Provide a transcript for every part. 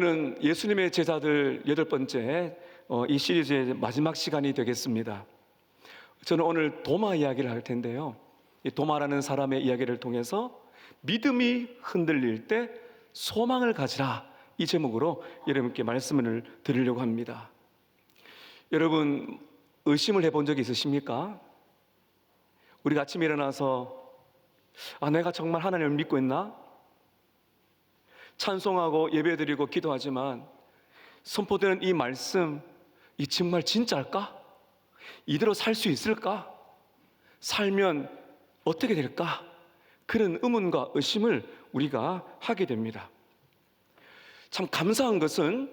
는 예수님의 제자들 여덟 번째 어, 이 시리즈의 마지막 시간이 되겠습니다. 저는 오늘 도마 이야기를 할 텐데요. 이 도마라는 사람의 이야기를 통해서 믿음이 흔들릴 때 소망을 가지라 이 제목으로 여러분께 말씀을 드리려고 합니다. 여러분 의심을 해본 적이 있으십니까? 우리가 아침에 일어나서 아 내가 정말 하나님을 믿고 있나? 찬송하고 예배드리고 기도하지만 선포되는 이 말씀 이 정말 진짜일까? 이대로 살 수 있을까? 살면 어떻게 될까? 그런 의문과 의심을 우리가 하게 됩니다. 참 감사한 것은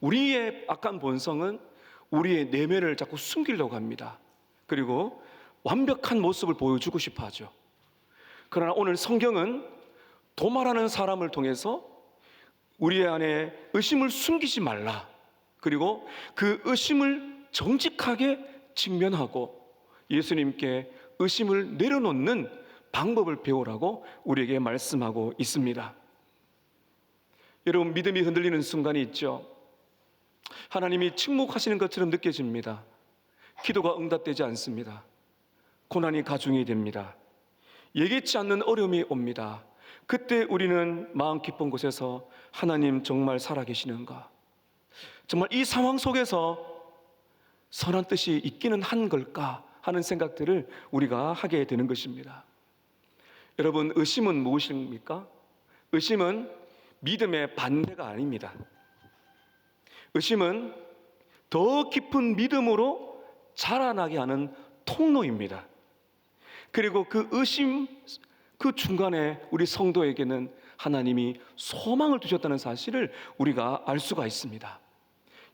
우리의 악한 본성은 우리의 내면을 자꾸 숨기려고 합니다. 그리고 완벽한 모습을 보여주고 싶어 하죠. 그러나 오늘 성경은 도마라는 사람을 통해서 우리 안에 의심을 숨기지 말라. 그리고 그 의심을 정직하게 직면하고 예수님께 의심을 내려놓는 방법을 배우라고 우리에게 말씀하고 있습니다. 여러분, 믿음이 흔들리는 순간이 있죠. 하나님이 침묵하시는 것처럼 느껴집니다. 기도가 응답되지 않습니다. 고난이 가중이 됩니다. 예기치 않는 어려움이 옵니다. 그때 우리는 마음 깊은 곳에서 하나님 정말 살아계시는가? 정말 이 상황 속에서 선한 뜻이 있기는 한 걸까 하는 생각들을 우리가 하게 되는 것입니다. 여러분, 의심은 무엇입니까? 의심은 믿음의 반대가 아닙니다. 의심은 더 깊은 믿음으로 자라나게 하는 통로입니다. 그리고 그 의심 그 중간에 우리 성도에게는 하나님이 소망을 두셨다는 사실을 우리가 알 수가 있습니다.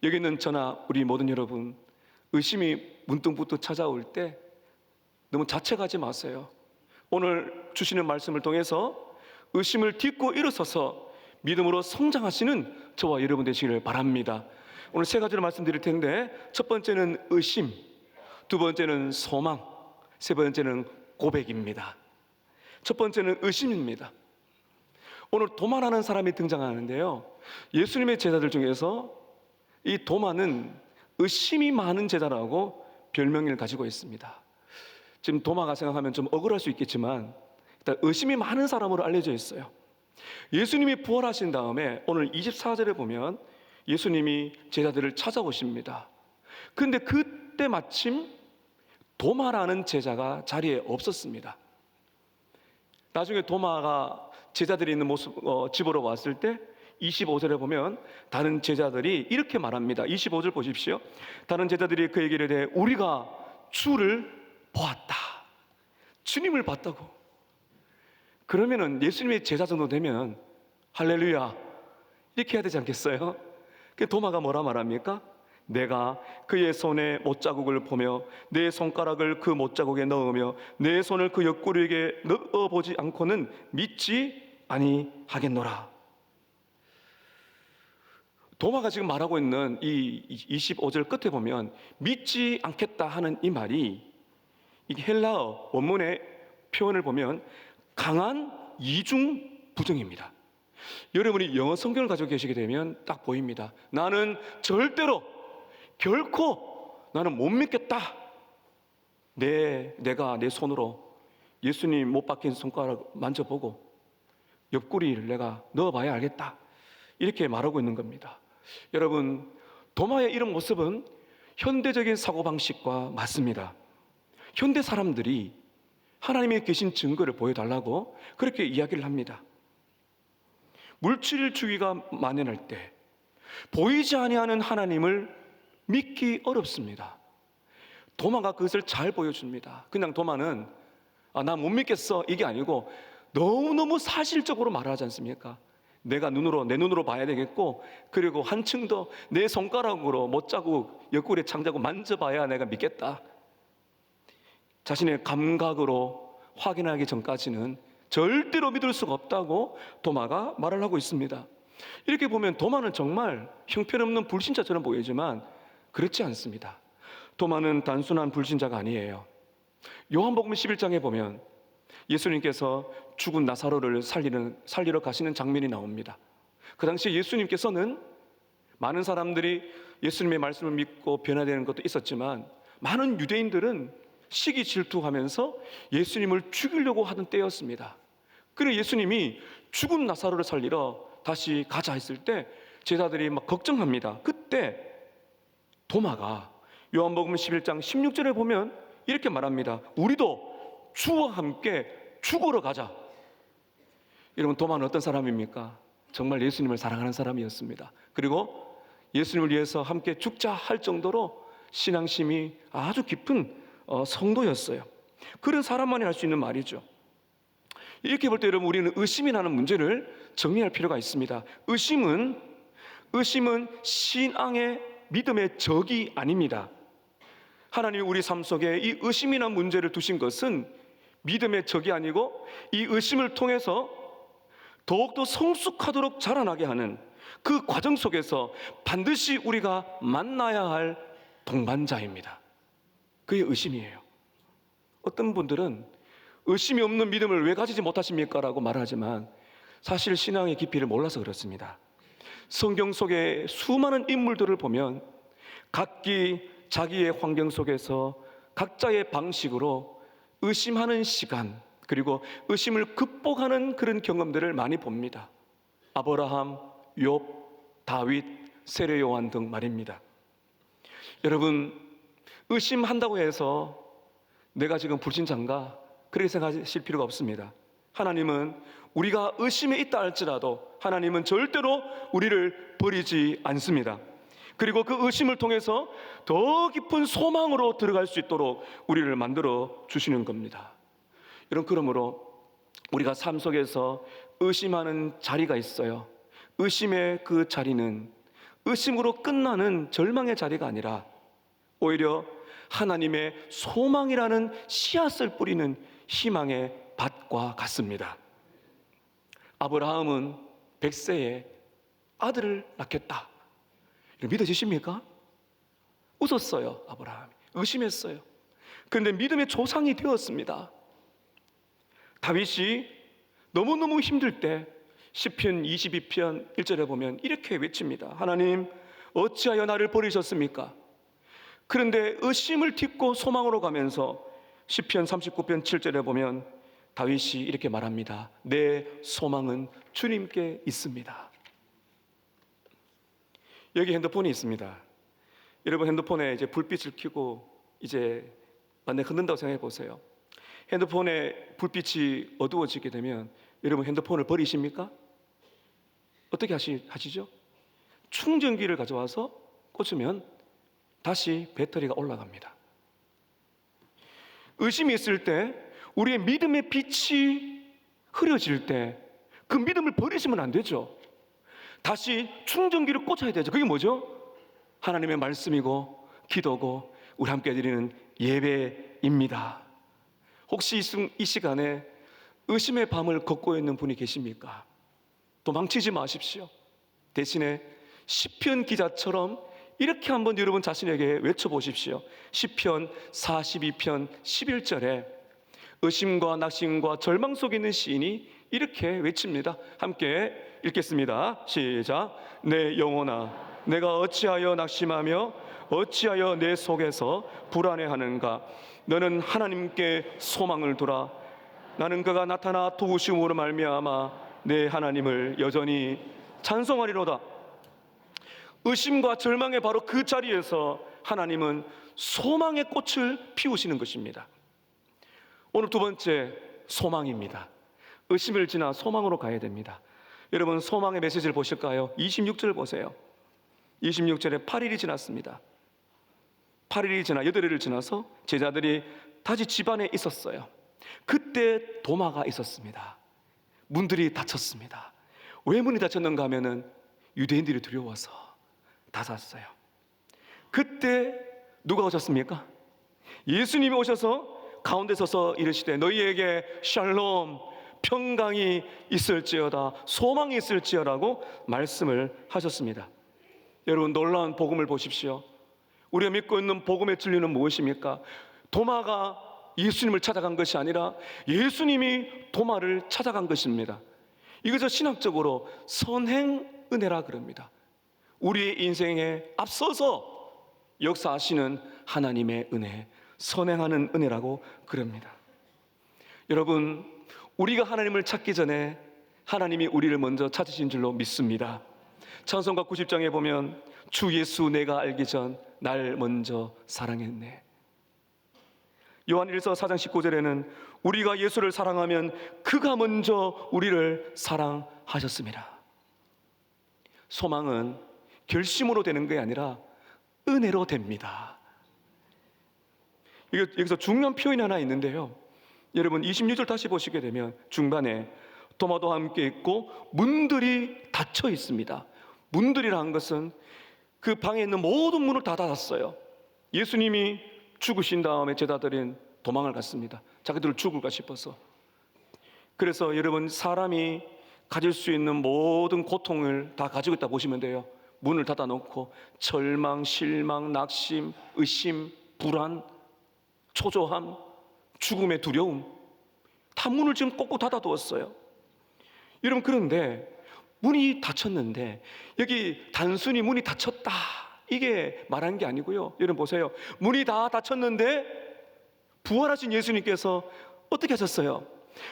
여기 있는 저나 우리 모든 여러분, 의심이 문득문득 찾아올 때 너무 자책하지 마세요. 오늘 주시는 말씀을 통해서 의심을 딛고 일어서서 믿음으로 성장하시는 저와 여러분 되시기를 바랍니다. 오늘 세 가지를 말씀드릴 텐데 첫 번째는 의심, 두 번째는 소망, 세 번째는 고백입니다. 첫 번째는 의심입니다. 오늘 도마라는 사람이 등장하는데요. 예수님의 제자들 중에서 이 도마는 의심이 많은 제자라고 별명을 가지고 있습니다. 지금 도마가 생각하면 좀 억울할 수 있겠지만 일단 의심이 많은 사람으로 알려져 있어요. 예수님이 부활하신 다음에 오늘 24절에 보면 예수님이 제자들을 찾아오십니다. 근데 그때 마침 도마라는 제자가 자리에 없었습니다. 나중에 도마가 제자들이 있는 모습, 어, 집으로 왔을 때 25절에 보면 다른 제자들이 이렇게 말합니다. 25절 보십시오. 다른 제자들이 그에게 대해 우리가 주를 보았다. 주님을 봤다고. 그러면은 예수님의 제자 정도 되면 할렐루야 이렇게 해야 되지 않겠어요? 그 도마가 뭐라 말합니까? 내가 그의 손에 못자국을 보며 내 손가락을 그 못자국에 넣으며 내 손을 그 옆구리에게 넣어보지 않고는 믿지 아니하겠노라. 도마가 지금 말하고 있는 이 25절 끝에 보면 믿지 않겠다 하는 이 말이 이 헬라어 원문의 표현을 보면 강한 이중 부정입니다. 여러분이 영어 성경을 가지고 계시게 되면 딱 보입니다. 나는 절대로 결코 나는 못 믿겠다. 내 내가 내 손으로 예수님 못 박힌 손가락 만져보고 옆구리를 내가 넣어봐야 알겠다. 이렇게 말하고 있는 겁니다. 여러분 도마의 이런 모습은 현대적인 사고 방식과 맞습니다. 현대 사람들이 하나님의 계신 증거를 보여달라고 그렇게 이야기를 합니다. 물질 주의가 만연할 때 보이지 아니하는 하나님을 믿기 어렵습니다. 도마가 그것을 잘 보여줍니다. 그냥 도마는 아, 나 못 믿겠어 이게 아니고 너무너무 사실적으로 말하지 않습니까? 내가 눈으로 내 눈으로 봐야 되겠고 그리고 한층 더 내 손가락으로 못자국 옆구리에 창자국 만져봐야 내가 믿겠다. 자신의 감각으로 확인하기 전까지는 절대로 믿을 수가 없다고 도마가 말을 하고 있습니다. 이렇게 보면 도마는 정말 형편없는 불신자처럼 보이지만 그렇지 않습니다. 도마는 단순한 불신자가 아니에요. 요한복음 11장에 보면 예수님께서 죽은 나사로를 살리는, 살리러 가시는 장면이 나옵니다. 그 당시에 예수님께서는 많은 사람들이 예수님의 말씀을 믿고 변화되는 것도 있었지만 많은 유대인들은 시기 질투하면서 예수님을 죽이려고 하던 때였습니다. 그래 예수님이 죽은 나사로를 살리러 다시 가자 했을 때 제자들이 막 걱정합니다. 그때 도마가 요한복음 11장 16절에 보면 이렇게 말합니다. 우리도 주와 함께 죽으러 가자. 여러분 도마는 어떤 사람입니까? 정말 예수님을 사랑하는 사람이었습니다. 그리고 예수님을 위해서 함께 죽자 할 정도로 신앙심이 아주 깊은 어, 성도였어요. 그런 사람만이 할 수 있는 말이죠. 이렇게 볼 때 여러분 우리는 의심이라는 문제를 정리할 필요가 있습니다. 의심은 의심은 신앙의 믿음의 적이 아닙니다. 하나님이 우리 삶 속에 이 의심이라는 문제를 두신 것은 믿음의 적이 아니고 이 의심을 통해서 더욱더 성숙하도록 자라나게 하는 그 과정 속에서 반드시 우리가 만나야 할 동반자입니다. 그게 의심이에요. 어떤 분들은 의심이 없는 믿음을 왜 가지지 못하십니까? 라고 말하지만 사실 신앙의 깊이를 몰라서 그렇습니다. 성경 속에 수많은 인물들을 보면 각기 자기의 환경 속에서 각자의 방식으로 의심하는 시간 그리고 의심을 극복하는 그런 경험들을 많이 봅니다. 아브라함, 욥, 다윗, 세례 요한 등 말입니다. 여러분 의심한다고 해서 내가 지금 불신자인가 그렇게 생각하실 필요가 없습니다. 하나님은 우리가 의심에 있다 할지라도 하나님은 절대로 우리를 버리지 않습니다. 그리고 그 의심을 통해서 더 깊은 소망으로 들어갈 수 있도록 우리를 만들어 주시는 겁니다. 여러분 그러므로 우리가 삶 속에서 의심하는 자리가 있어요. 의심의 그 자리는 의심으로 끝나는 절망의 자리가 아니라 오히려 하나님의 소망이라는 씨앗을 뿌리는 희망의 밭과 같습니다. 아브라함은 백세에 아들을 낳겠다. 믿어지십니까? 웃었어요, 아브라함이. 의심했어요. 그런데 믿음의 조상이 되었습니다. 다윗이 너무너무 힘들 때 시편 22편 1절에 보면 이렇게 외칩니다. 하나님 어찌하여 나를 버리셨습니까? 그런데 의심을 딛고 소망으로 가면서 시편 39편 7절에 보면 다윗이 이렇게 말합니다. 내 소망은 주님께 있습니다. 여기 핸드폰이 있습니다. 여러분 핸드폰에 이제 불빛을 켜고 이제 만약 흔든다고 생각해 보세요. 핸드폰에 불빛이 어두워지게 되면 여러분 핸드폰을 버리십니까? 어떻게 하시, 하시죠? 충전기를 가져와서 꽂으면 다시 배터리가 올라갑니다. 의심이 있을 때 우리의 믿음의 빛이 흐려질 때 그 믿음을 버리시면 안 되죠. 다시 충전기를 꽂아야 되죠. 그게 뭐죠? 하나님의 말씀이고 기도고 우리 함께 드리는 예배입니다. 혹시 이 시간에 의심의 밤을 걷고 있는 분이 계십니까? 도망치지 마십시오. 대신에 시편 기자처럼 이렇게 한번 여러분 자신에게 외쳐 보십시오. 시편 42편 11절에 의심과 낙심과 절망 속에 있는 시인이 이렇게 외칩니다. 함께 읽겠습니다. 시작. 내 영혼아, 내가 어찌하여 낙심하며 어찌하여 내 속에서 불안해하는가? 너는 하나님께 소망을 두라. 나는 그가 나타나 도우심으로 말미암아 내 하나님을 여전히 찬송하리로다. 의심과 절망의 바로 그 자리에서 하나님은 소망의 꽃을 피우시는 것입니다. 오늘 두 번째 소망입니다. 의심을 지나 소망으로 가야 됩니다. 여러분 소망의 메시지를 보실까요? 26절 보세요. 26절에 8일이 지났습니다. 8일이 지나 8일을 지나서 제자들이 다시 집안에 있었어요. 그때 도마가 있었습니다. 문들이 닫혔습니다. 왜 문이 닫혔는가 하면은 유대인들이 두려워서 닫았어요. 그때 누가 오셨습니까? 예수님이 오셔서 가운데 서서 이르시되 너희에게 샬롬 평강이 있을지어다 소망이 있을지어라고 말씀을 하셨습니다. 여러분 놀라운 복음을 보십시오. 우리가 믿고 있는 복음의 진리는 무엇입니까? 도마가 예수님을 찾아간 것이 아니라 예수님이 도마를 찾아간 것입니다. 이것을 신학적으로 선행 은혜라 그럽니다. 우리의 인생에 앞서서 역사하시는 하나님의 은혜, 선행하는 은혜라고 그럽니다. 여러분, 우리가 하나님을 찾기 전에 하나님이 우리를 먼저 찾으신 줄로 믿습니다. 찬송가 90장에 보면 주 예수 내가 알기 전 날 먼저 사랑했네. 요한 1서 4장 19절에는 우리가 예수를 사랑하면 그가 먼저 우리를 사랑하셨습니다. 소망은 결심으로 되는 게 아니라 은혜로 됩니다. 여기서 중요한 표현이 하나 있는데요. 여러분 26절 다시 보시게 되면 중반에 도마도 함께 있고 문들이 닫혀 있습니다. 문들이라는 것은 그 방에 있는 모든 문을 다 닫았어요. 예수님이 죽으신 다음에 제자들은 도망을 갔습니다. 자기들을 죽을까 싶어서. 그래서 여러분 사람이 가질 수 있는 모든 고통을 다 가지고 있다 보시면 돼요. 문을 닫아 놓고 절망, 실망, 낙심, 의심, 불안, 초조함, 죽음의 두려움 다 문을 지금 꼭꼭 닫아 두었어요. 여러분 그런데 문이 닫혔는데 여기 단순히 문이 닫혔다 이게 말한 게 아니고요. 여러분 보세요. 문이 다 닫혔는데 부활하신 예수님께서 어떻게 하셨어요?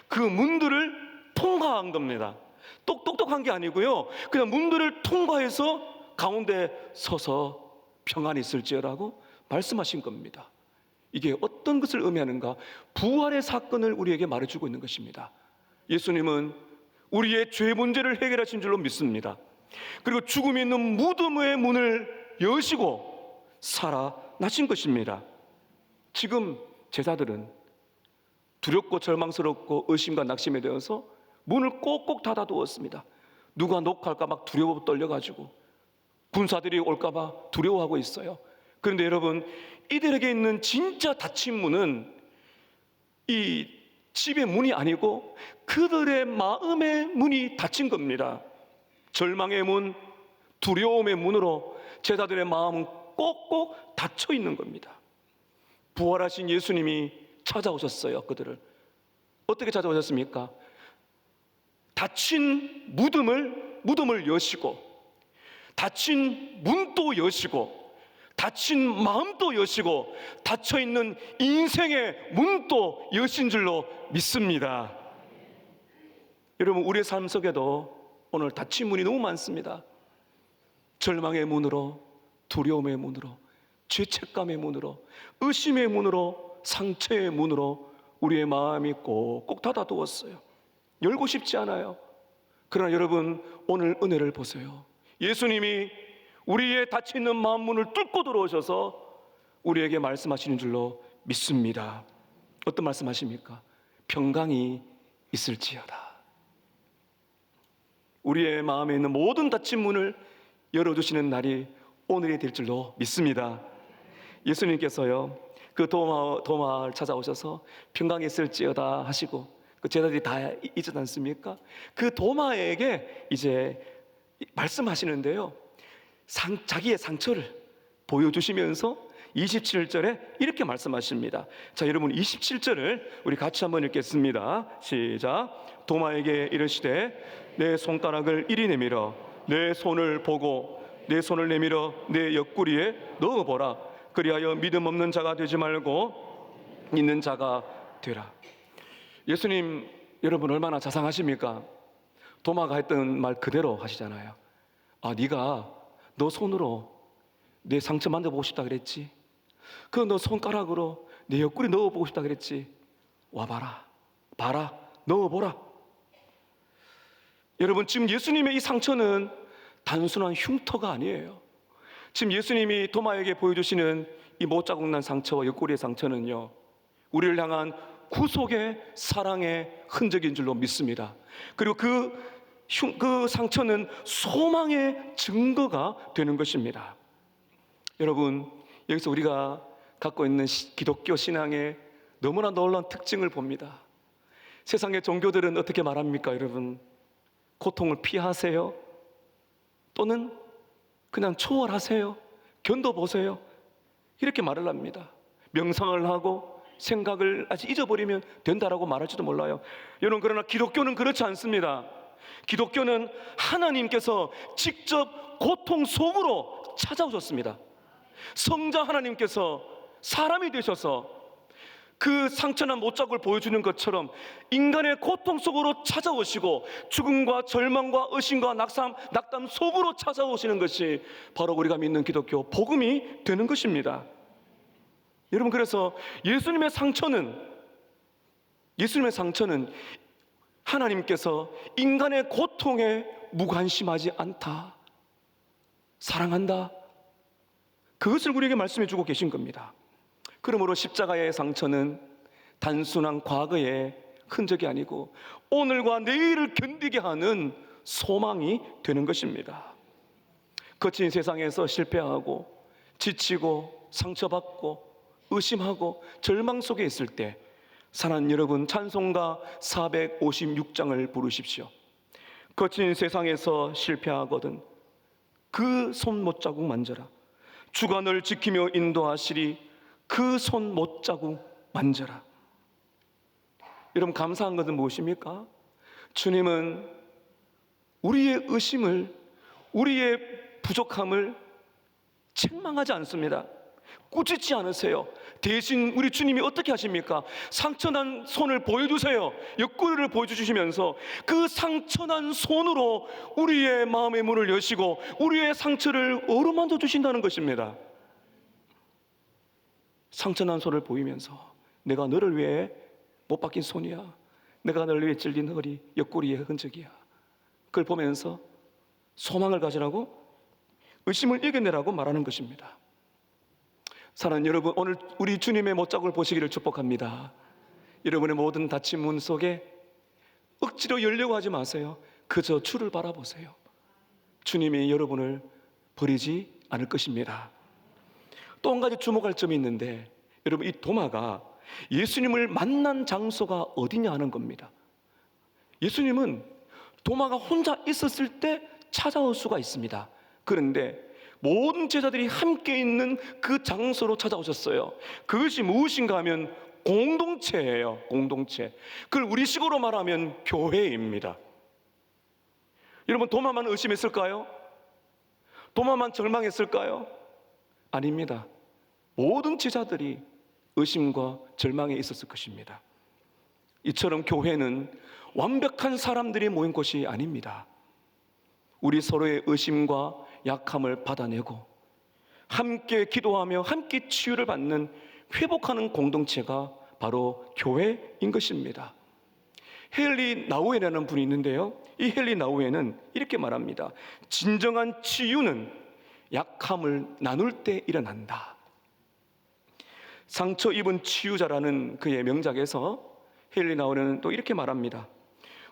그 문들을 통과한 겁니다. 똑똑똑한 게 아니고요. 그냥 문들을 통과해서 가운데 서서 평안히 있을지어라고 말씀하신 겁니다. 이게 어떤 것을 의미하는가? 부활의 사건을 우리에게 말해주고 있는 것입니다. 예수님은 우리의 죄 문제를 해결하신 줄로 믿습니다. 그리고 죽음이 있는 무덤의 문을 여시고 살아나신 것입니다. 지금 제자들은 두렵고 절망스럽고 의심과 낙심에 대해서 문을 꼭꼭 닫아두었습니다. 누가 녹할까 막 두려워 떨려가지고 군사들이 올까봐 두려워하고 있어요. 그런데 여러분 이들에게 있는 진짜 닫힌 문은 이 집의 문이 아니고 그들의 마음의 문이 닫힌 겁니다. 절망의 문, 두려움의 문으로 제자들의 마음은 꼭꼭 닫혀 있는 겁니다. 부활하신 예수님이 찾아오셨어요, 그들을. 어떻게 찾아오셨습니까? 닫힌 무덤을 무덤을 여시고 닫힌 문도 여시고 닫힌 마음도 여시고 닫혀 있는 인생의 문도 여신 줄로 믿습니다. 여러분 우리의 삶 속에도 오늘 닫힌 문이 너무 많습니다. 절망의 문으로 두려움의 문으로 죄책감의 문으로 의심의 문으로 상처의 문으로 우리의 마음이 꼭꼭 닫아두었어요. 열고 싶지 않아요. 그러나 여러분 오늘 은혜를 보세요. 예수님이 우리의 닫혀 있는 마음 문을 뚫고 들어오셔서 우리에게 말씀하시는 줄로 믿습니다. 어떤 말씀하십니까? 평강이 있을지어다. 우리의 마음에 있는 모든 닫힌 문을 열어주시는 날이 오늘이 될 줄로 믿습니다. 예수님께서요, 그 도마, 도마를 찾아오셔서 평강이 있을지어다 하시고, 그 제자들이 다 잊지 않습니까? 그 도마에게 이제 말씀하시는데요. 상, 자기의 상처를 보여주시면서 27절에 이렇게 말씀하십니다. 자, 여러분 27절을 우리 같이 한번 읽겠습니다. 시작. 도마에게 이르시되 내 손가락을 이리 내밀어 내 손을 보고 내 손을 내밀어 내 옆구리에 넣어 보라. 그리하여 믿음 없는 자가 되지 말고 있는 자가 되라. 예수님 여러분 얼마나 자상하십니까? 도마가 했던 말 그대로 하시잖아요. 아, 네가 너 손으로 내 상처 만져보고 싶다 그랬지. 그 너 손가락으로 내 옆구리 넣어보고 싶다 그랬지. 와봐라. 봐라. 넣어보라. 여러분, 지금 예수님의 이 상처는 단순한 흉터가 아니에요. 지금 예수님이 도마에게 보여주시는 이 못자국 난 상처와 옆구리의 상처는요, 우리를 향한 구속의 사랑의 흔적인 줄로 믿습니다. 그리고 그, 흉, 그 상처는 소망의 증거가 되는 것입니다. 여러분, 여기서 우리가 갖고 있는 시- 기독교 신앙의 너무나 놀라운 특징을 봅니다. 세상의 종교들은 어떻게 말합니까, 여러분? 고통을 피하세요? 또는 그냥 초월하세요? 견뎌보세요? 이렇게 말을 합니다. 명상을 하고 생각을 아직 잊어버리면 된다라고 말할지도 몰라요. 여러분, 그러나 기독교는 그렇지 않습니다. 기독교는 하나님께서 직접 고통 속으로 찾아오셨습니다. 성자 하나님께서 사람이 되셔서 그 상처난 못자국을 보여주는 것처럼 인간의 고통 속으로 찾아오시고 죽음과 절망과 의심과 낙담, 낙담 속으로 찾아오시는 것이 바로 우리가 믿는 기독교 복음이 되는 것입니다. 여러분 그래서 예수님의 상처는 예수님의 상처는 하나님께서 인간의 고통에 무관심하지 않다. 사랑한다. 그것을 우리에게 말씀해 주고 계신 겁니다. 그러므로 십자가의 상처는 단순한 과거의 흔적이 아니고 오늘과 내일을 견디게 하는 소망이 되는 것입니다. 거친 세상에서 실패하고 지치고 상처받고 의심하고 절망 속에 있을 때 사랑하는 여러분 찬송가 456장을 부르십시오. 거친 세상에서 실패하거든 그 손 못자국 만져라. 널 지키며 인도하시리 그 손 못자국 만져라. 여러분 감사한 것은 무엇입니까? 주님은 우리의 의심을 우리의 부족함을 책망하지 않습니다. 꾸짖지 않으세요. 대신 우리 주님이 어떻게 하십니까? 상처난 손을 보여주세요. 옆구리를 보여주시면서 그 상처난 손으로 우리의 마음의 문을 여시고 우리의 상처를 어루만져 주신다는 것입니다. 상처난 손을 보이면서 내가 너를 위해 못 박힌 손이야. 내가 너를 위해 찔린 허리, 옆구리의 흔적이야. 그걸 보면서 소망을 가지라고 의심을 이겨내라고 말하는 것입니다. 사랑하는 여러분, 오늘 우리 주님의 못자국을 보시기를 축복합니다. 여러분의 모든 닫힌 문 속에 억지로 열려고 하지 마세요. 그저 주를 바라보세요. 주님이 여러분을 버리지 않을 것입니다. 또 한 가지 주목할 점이 있는데, 여러분, 이 도마가 예수님을 만난 장소가 어디냐 하는 겁니다. 예수님은 도마가 혼자 있었을 때 찾아올 수가 있습니다. 그런데 모든 제자들이 함께 있는 그 장소로 찾아오셨어요. 그것이 무엇인가 하면 공동체예요. 공동체. 그걸 우리식으로 말하면 교회입니다. 여러분 도마만 의심했을까요? 도마만 절망했을까요? 아닙니다. 모든 제자들이 의심과 절망에 있었을 것입니다. 이처럼 교회는 완벽한 사람들이 모인 곳이 아닙니다. 우리 서로의 의심과 약함을 받아내고 함께 기도하며 함께 치유를 받는 회복하는 공동체가 바로 교회인 것입니다. 헨리 나우에라는 분이 있는데요. 이 헨리 나우에는 이렇게 말합니다. 진정한 치유는 약함을 나눌 때 일어난다. 상처 입은 치유자라는 그의 명작에서 헨리 나우에는 또 이렇게 말합니다.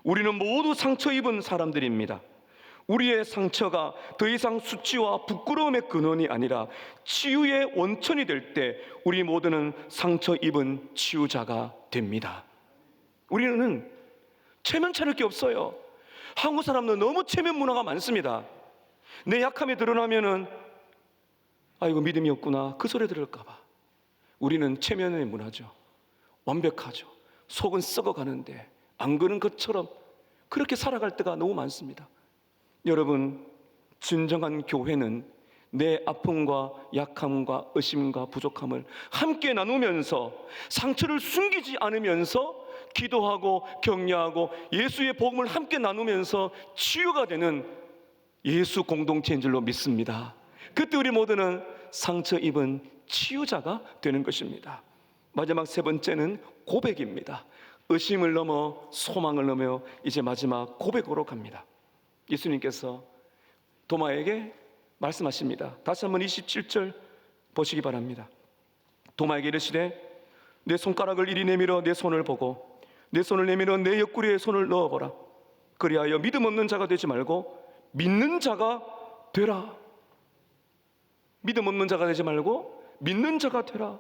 우리는 모두 상처 입은 사람들입니다. 우리의 상처가 더 이상 수치와 부끄러움의 근원이 아니라 치유의 원천이 될 때 우리 모두는 상처 입은 치유자가 됩니다. 우리는 체면 차릴 게 없어요. 한국 사람은 너무 체면 문화가 많습니다. 내 약함이 드러나면은 아이고 믿음이 없구나 그 소리 들을까봐 우리는 체면의 문화죠. 완벽하죠. 속은 썩어가는데 안 그런 것처럼 그렇게 살아갈 때가 너무 많습니다. 여러분, 진정한 교회는 내 아픔과 약함과 의심과 부족함을 함께 나누면서 상처를 숨기지 않으면서 기도하고 격려하고 예수의 복음을 함께 나누면서 치유가 되는 예수 공동체인 줄로 믿습니다. 그때 우리 모두는 상처 입은 치유자가 되는 것입니다. 마지막 세 번째는 고백입니다. 의심을 넘어 소망을 넘어 이제 마지막 고백으로 갑니다. 예수님께서 도마에게 말씀하십니다. 다시 한번 27절 보시기 바랍니다. 도마에게 이르시되 내 손가락을 이리 내밀어 내 손을 보고 내 손을 내밀어 내 옆구리에 손을 넣어보라. 그리하여 믿음 없는 자가 되지 말고 믿는 자가 되라. 믿음 없는 자가 되지 말고 믿는 자가 되라.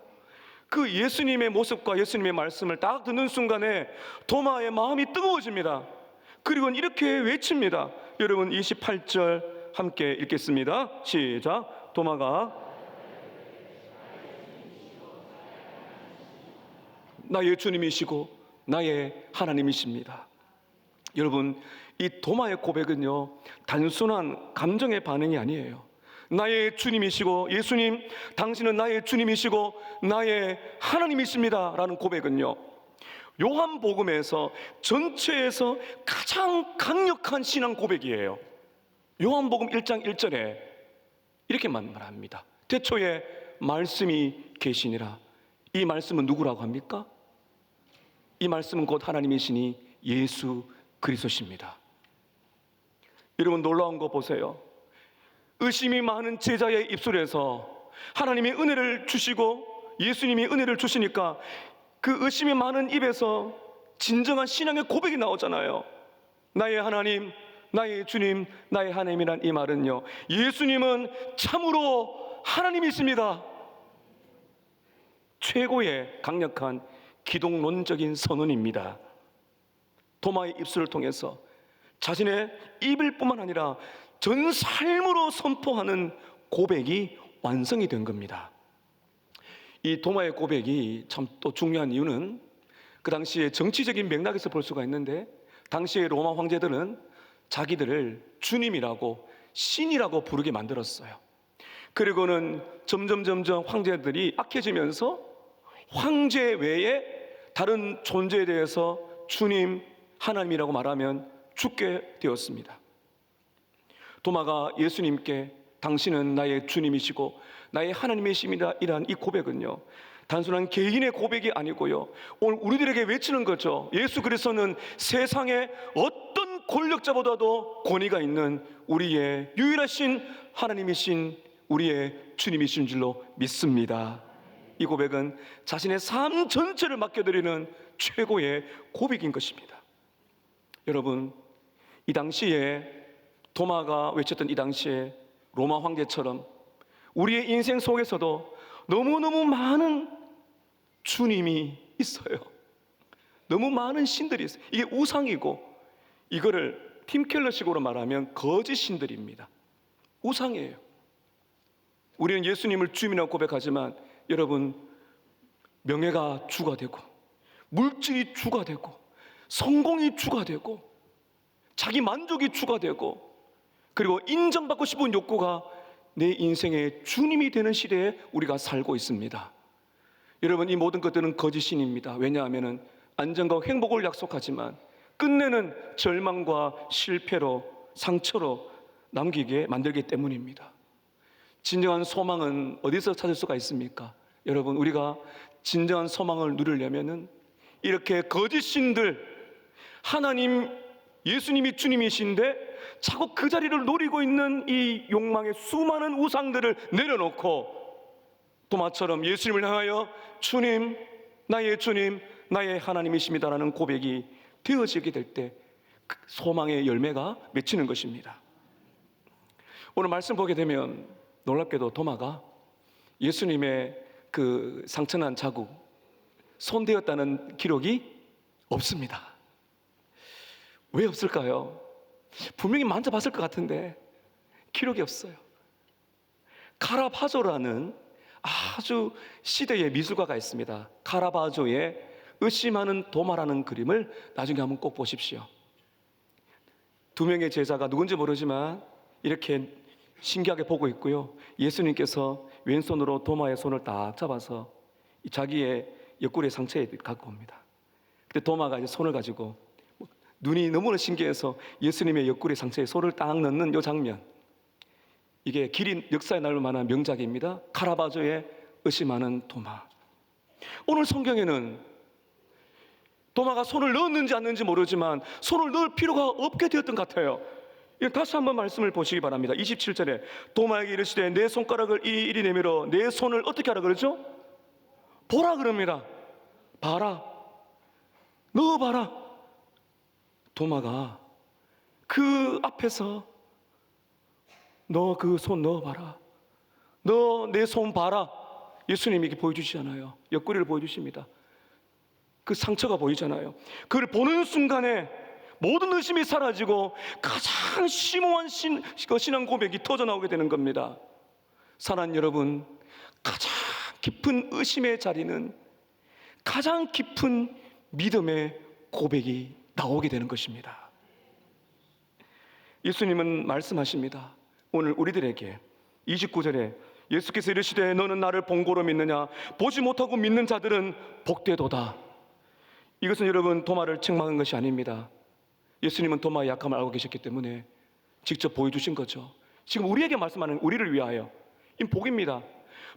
그 예수님의 모습과 예수님의 말씀을 딱 듣는 순간에 도마의 마음이 뜨거워집니다. 그리고 이렇게 외칩니다. 여러분 28절 함께 읽겠습니다. 시작. 도마가 나의 주님이시고 나의 하나님이십니다. 여러분 이 도마의 고백은요, 단순한 감정의 반응이 아니에요. 나의 주님이시고, 예수님, 당신은 나의 주님이시고, 나의 하나님이십니다. 라는 고백은요, 요한복음에서 전체에서 가장 강력한 신앙 고백이에요. 요한복음 1장 1절에 이렇게만 말합니다. 태초에 말씀이 계시니라. 이 말씀은 누구라고 합니까? 이 말씀은 곧 하나님이시니 예수 그리스도십니다. 여러분 놀라운 거 보세요. 의심이 많은 제자의 입술에서 하나님이 은혜를 주시고 예수님이 은혜를 주시니까 그 의심이 많은 입에서 진정한 신앙의 고백이 나오잖아요. 나의 하나님, 나의 주님, 나의 하나님이란 이 말은요. 예수님은 참으로 하나님이십니다. 최고의 강력한 기독론적인 선언입니다. 도마의 입술을 통해서 자신의 입을 뿐만 아니라 전 삶으로 선포하는 고백이 완성이 된 겁니다. 이 도마의 고백이 참 또 중요한 이유는 그 당시에 정치적인 맥락에서 볼 수가 있는데 당시의 로마 황제들은 자기들을 주님이라고 신이라고 부르게 만들었어요. 그리고는 점점 점점 황제들이 악해지면서 황제 외에 다른 존재에 대해서 주님, 하나님이라고 말하면 죽게 되었습니다. 도마가 예수님께 당신은 나의 주님이시고 나의 하나님이십니다. 이란 이 고백은요. 단순한 개인의 고백이 아니고요. 오늘 우리들에게 외치는 거죠. 예수 그리스도는 세상의 어떤 권력자보다도 권위가 있는 우리의 유일하신 하나님이신 우리의 주님이신 줄로 믿습니다. 이 고백은 자신의 삶 전체를 맡겨드리는 최고의 고백인 것입니다. 여러분, 이 당시에 도마가 외쳤던 이 당시에 로마 황제처럼 우리의 인생 속에서도 너무너무 많은 주님이 있어요. 너무 많은 신들이 있어요. 이게 우상이고 이거를 팀켈러식으로 말하면 거짓 신들입니다. 우상이에요. 우리는 예수님을 주님이라고 고백하지만 여러분 명예가 주가 되고 물질이 주가 되고 성공이 주가 되고 자기 만족이 주가 되고 그리고 인정받고 싶은 욕구가 내 인생의 주님이 되는 시대에 우리가 살고 있습니다. 여러분 이 모든 것들은 거짓신입니다. 왜냐하면 안정과 행복을 약속하지만 끝내는 절망과 실패로 상처로 남기게 만들기 때문입니다. 진정한 소망은 어디서 찾을 수가 있습니까? 여러분 우리가 진정한 소망을 누리려면은 이렇게 거짓신들 하나님 예수님이 주님이신데 자꾸 그 자리를 노리고 있는 이 욕망의 수많은 우상들을 내려놓고 도마처럼 예수님을 향하여 주님, 나의 주님, 나의 하나님이십니다라는 고백이 되어지게 될때 그 소망의 열매가 맺히는 것입니다. 오늘 말씀 보게 되면 놀랍게도 도마가 예수님의 그 상처난 자국 손대었다는 기록이 없습니다. 왜 없을까요? 분명히 만져봤을 것 같은데 기록이 없어요. 카라바조라는 아주 시대의 미술가가 있습니다. 카라바조의 의심하는 도마라는 그림을 나중에 한번 꼭 보십시오. 두 명의 제자가 누군지 모르지만 이렇게 신기하게 보고 있고요. 예수님께서 왼손으로 도마의 손을 딱 잡아서 자기의 옆구리 상처에 갖고 옵니다. 근데 도마가 이제 손을 가지고 눈이 너무나 신기해서 예수님의 옆구리 상처에 손을 딱 넣는 이 장면. 이게 길이 역사에 남을 만한 명작입니다. 카라바조의 의심하는 도마. 오늘 성경에는 도마가 손을 넣었는지 않는지 모르지만 손을 넣을 필요가 없게 되었던 것 같아요. 다시 한번 말씀을 보시기 바랍니다. 27절에 도마에게 이르시되 내 손가락을 이리 내밀어 내 손을 어떻게 하라 그러죠? 보라 그럽니다. 봐라. 넣어봐라. 도마가 그 앞에서 너 그 손 넣어봐라. 너 내 손 봐라. 예수님에게 보여주시잖아요. 옆구리를 보여주십니다. 그 상처가 보이잖아요. 그걸 보는 순간에 모든 의심이 사라지고 가장 심오한 신, 그 신앙 고백이 터져 나오게 되는 겁니다. 사랑 여러분, 가장 깊은 의심의 자리는 가장 깊은 믿음의 고백이 나오게 되는 것입니다. 예수님은 말씀하십니다. 오늘 우리들에게 29절에 예수께서 이르시되 너는 나를 본고로 믿느냐 보지 못하고 믿는 자들은 복되도다. 이것은 여러분 도마를 책망한 것이 아닙니다. 예수님은 도마의 약함을 알고 계셨기 때문에 직접 보여주신 거죠. 지금 우리에게 말씀하는 우리를 위하여 이 복입니다.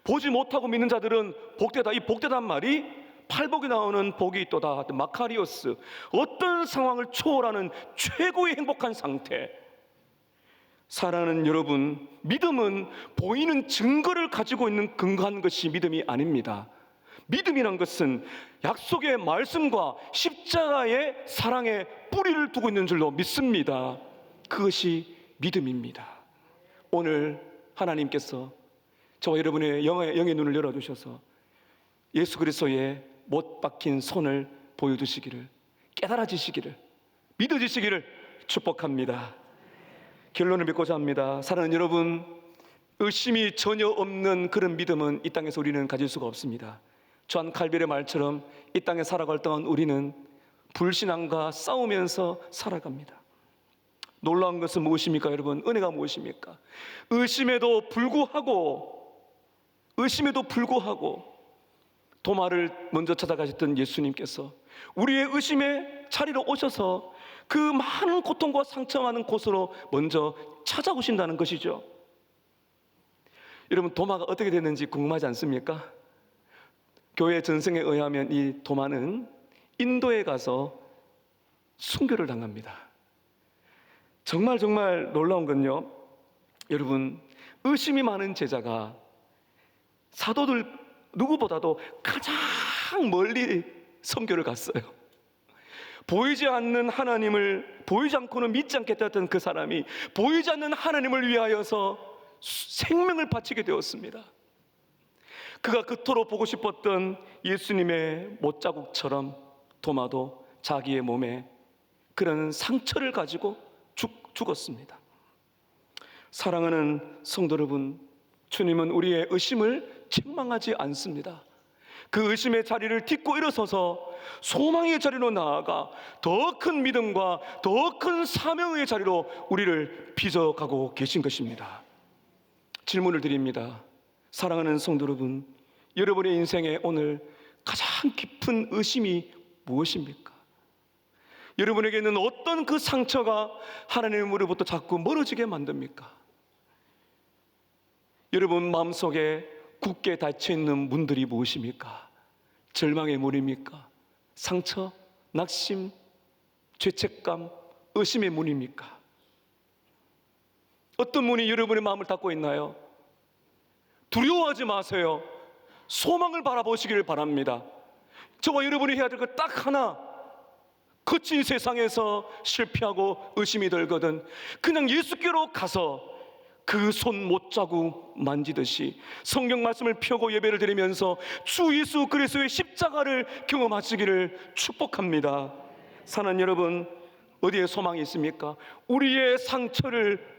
보지 못하고 믿는 자들은 복되다. 이 복되단 말이 팔복이 나오는 복이 있도다. 마카리오스 어떤 상황을 초월하는 최고의 행복한 상태. 사랑하는 여러분, 믿음은 보이는 증거를 가지고 있는 근거한 것이 믿음이 아닙니다. 믿음이란 것은 약속의 말씀과 십자가의 사랑의 뿌리를 두고 있는 줄로 믿습니다. 그것이 믿음입니다. 오늘 하나님께서 저와 여러분의 영의, 영의 눈을 열어주셔서 예수 그리스도의 못 박힌 손을 보여주시기를 깨달아지시기를 믿어지시기를 축복합니다. 결론을 맺고자 합니다. 사랑하는 여러분, 의심이 전혀 없는 그런 믿음은 이 땅에서 우리는 가질 수가 없습니다. 존 칼빌의 말처럼 이 땅에 살아갈 동안 우리는 불신앙과 싸우면서 살아갑니다. 놀라운 것은 무엇입니까, 여러분? 은혜가 무엇입니까? 의심에도 불구하고, 의심에도 불구하고, 도마를 먼저 찾아가셨던 예수님께서 우리의 의심의 자리로 오셔서 그 많은 고통과 상처 많은 곳으로 먼저 찾아오신다는 것이죠. 여러분, 도마가 어떻게 됐는지 궁금하지 않습니까? 교회 전승에 의하면 이 도마는 인도에 가서 순교를 당합니다. 정말 정말 놀라운 건요. 여러분, 의심이 많은 제자가 사도들 누구보다도 가장 멀리 선교를 갔어요. 보이지 않는 하나님을 보이지 않고는 믿지 않겠다 했던 그 사람이 보이지 않는 하나님을 위하여서 생명을 바치게 되었습니다. 그가 그토록 보고 싶었던 예수님의 못자국처럼 도마도 자기의 몸에 그런 상처를 가지고 죽, 죽었습니다. 사랑하는 성도 여러분, 주님은 우리의 의심을 책망하지 않습니다. 그 의심의 자리를 딛고 일어서서 소망의 자리로 나아가 더 큰 믿음과 더 큰 사명의 자리로 우리를 빚어가고 계신 것입니다. 질문을 드립니다. 사랑하는 성도 여러분, 여러분의 인생에 오늘 가장 깊은 의심이 무엇입니까? 여러분에게 는 어떤 그 상처가 하나님으로부터 자꾸 멀어지게 만듭니까? 여러분 마음속에 굳게 닫혀 있는 문들이 무엇입니까? 절망의 문입니까? 상처, 낙심, 죄책감, 의심의 문입니까? 어떤 문이 여러분의 마음을 닫고 있나요? 두려워하지 마세요. 소망을 바라보시기를 바랍니다. 저와 여러분이 해야 될 것 딱 하나. 거친 세상에서 실패하고 의심이 들거든 그냥 예수께로 가서 그 손 못자국 만지듯이 성경 말씀을 펴고 예배를 드리면서 주 예수 그리스도의 십자가를 경험하시기를 축복합니다. 사는 여러분 어디에 소망이 있습니까? 우리의 상처를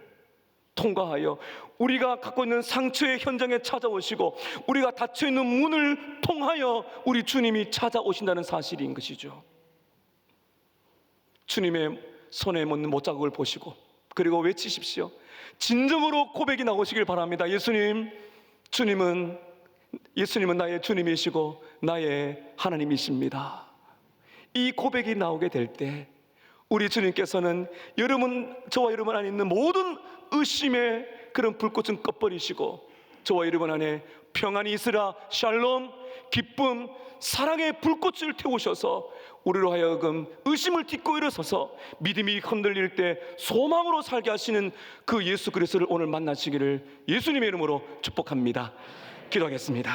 통과하여 우리가 갖고 있는 상처의 현장에 찾아오시고 우리가 닫혀 있는 문을 통하여 우리 주님이 찾아오신다는 사실인 것이죠. 주님의 손에 묻는 못자국을 보시고 그리고 외치십시오. 진정으로 고백이 나오시길 바랍니다. 예수님, 주님은 예수님은 나의 주님이시고 나의 하나님이십니다. 이 고백이 나오게 될 때 우리 주님께서는 여러분 저와 여러분 안에 있는 모든 의심의 그런 불꽃은 꺼버리시고 저와 여러분 안에 평안이 있으라 샬롬 기쁨 사랑의 불꽃을 태우셔서 우리로 하여금 의심을 딛고 일어서서 믿음이 흔들릴 때 소망으로 살게 하시는 그 예수 그리스도를 오늘 만나시기를 예수님의 이름으로 축복합니다. 기도하겠습니다.